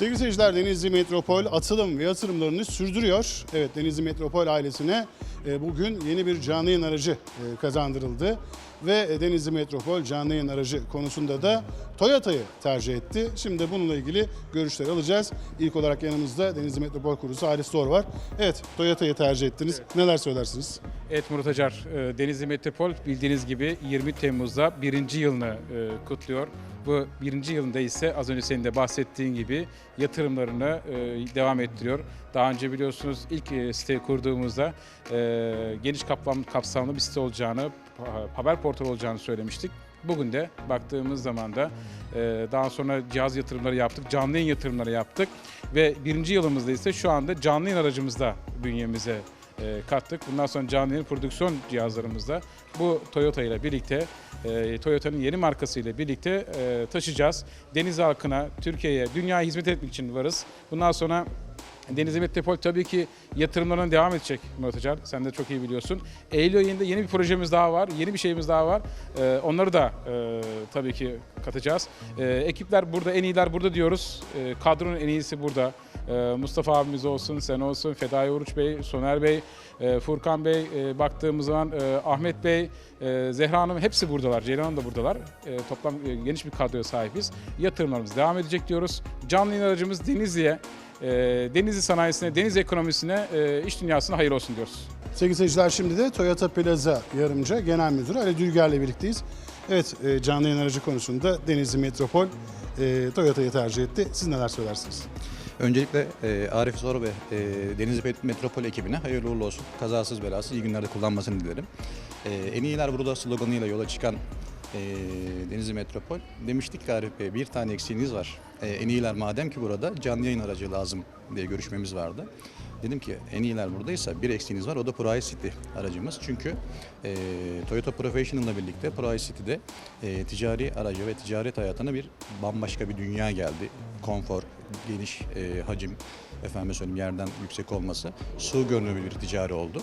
Sevgili seyirciler Denizli Metropol atılım ve yatırımlarını sürdürüyor. Evet Denizli Metropol ailesine e, bugün yeni bir canlı yayın aracı e, kazandırıldı. Ve e, Denizli Metropol canlı yayın aracı konusunda da Toyota'yı tercih etti. Şimdi bununla ilgili görüşler alacağız. İlk olarak yanımızda Denizli Metropol kurucusu Halis Sor var. Evet Toyota'yı tercih ettiniz. Neler söylersiniz? Evet Murat Acar, Denizli Metropol bildiğiniz gibi 20 Temmuz'da birinci yılını kutluyor. Bu birinci yılında ise az önce senin de bahsettiğin gibi yatırımlarını e, devam ettiriyor. Daha önce biliyorsunuz ilk e, siteyi kurduğumuzda e, geniş kapsamlı bir site olacağını, haber portalı olacağını söylemiştik. Bugün de baktığımız zaman da e, daha sonra cihaz yatırımları yaptık, canlı yayın yatırımları yaptık ve birinci yılımızda ise şu anda canlı yayın aracımızda bünyemize kattık. Bundan sonra canlı yayın prodüksiyon cihazlarımızda bu Toyota ile birlikte e, Toyota'nın yeni markası ile birlikte e, taşıyacağız. Deniz halkına, Türkiye'ye, dünyaya hizmet etmek için varız. Bundan sonra Denizli Metropol tabii ki yatırımlarına devam edecek Murat Acar. Sen de çok iyi biliyorsun. Eylül ayında yeni bir projemiz daha var. Yeni bir şeyimiz daha var. Ee, onları da e, tabii ki katacağız. Ee, ekipler burada, en iyiler burada diyoruz. Ee, kadronun en iyisi burada. Ee, Mustafa abimiz olsun, sen olsun, Fedai Oruç Bey, Soner Bey, e, Furkan Bey, e, baktığımız zaman e, Ahmet Bey, Zehra Hanım hepsi buradalar. Ceylan Hanım da buradalar. Toplam geniş bir kadroya sahibiz. Yatırımlarımız devam edecek diyoruz. Canlı yayın aracımız Denizli'ye Denizli sanayisine, deniz ekonomisine, iş dünyasına hayır olsun diyoruz. Sevgili seyirciler şimdi de Toyota Plaza Yarımca Genel Müdürü Ali Dülger'le birlikteyiz. Evet canlı yayın konusunda Denizli Metropol Toyota'yı tercih etti. Siz neler söylersiniz? Öncelikle e, Arif Zor ve e, Denizli Metropol ekibine hayırlı uğurlu olsun. Kazasız belasız iyi günlerde kullanmasını dilerim. E, en iyiler burada sloganıyla yola çıkan e, Denizli Metropol. Demiştik ki Arif Bey bir tane eksiğiniz var. E, en iyiler madem ki burada canlı yayın aracı lazım diye görüşmemiz vardı. Dedim ki en iyiler buradaysa bir eksiğiniz var o da Pro City aracımız. Çünkü e, Toyota Professional'la birlikte Pro City'de e, ticari aracı ve ticaret hayatına bir bambaşka bir dünya geldi. Konfor, geniş e, hacim, efendim söyleyeyim yerden yüksek olması, su görünümlü bir ticari oldu.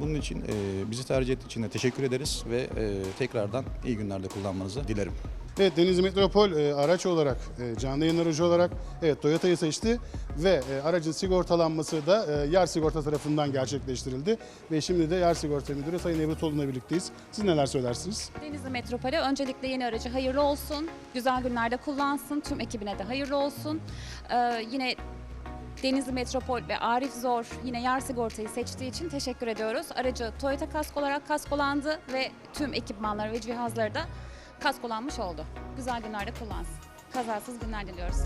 Bunun için e, bizi tercih ettiği için de teşekkür ederiz ve e, tekrardan iyi günlerde kullanmanızı dilerim. Evet Denizli Metropol e, araç olarak, e, canlı yayın aracı olarak evet Toyota'yı seçti ve e, aracın sigortalanması da e, Yer Sigorta tarafından gerçekleştirildi. Ve şimdi de Yer Sigorta Müdürü Sayın Ebru Tolun'la birlikteyiz. Siz neler söylersiniz? Denizli Metropol'e öncelikle yeni aracı hayırlı olsun. Güzel günlerde kullansın. Tüm ekibine de hayırlı olsun. Ee, yine Denizli Metropol ve Arif Zor yine yer sigortayı seçtiği için teşekkür ediyoruz. Aracı Toyota kask olarak kaskolandı ve tüm ekipmanları ve cihazları da kaskolanmış oldu. Güzel günlerde kullansın. Kazasız günler diliyoruz.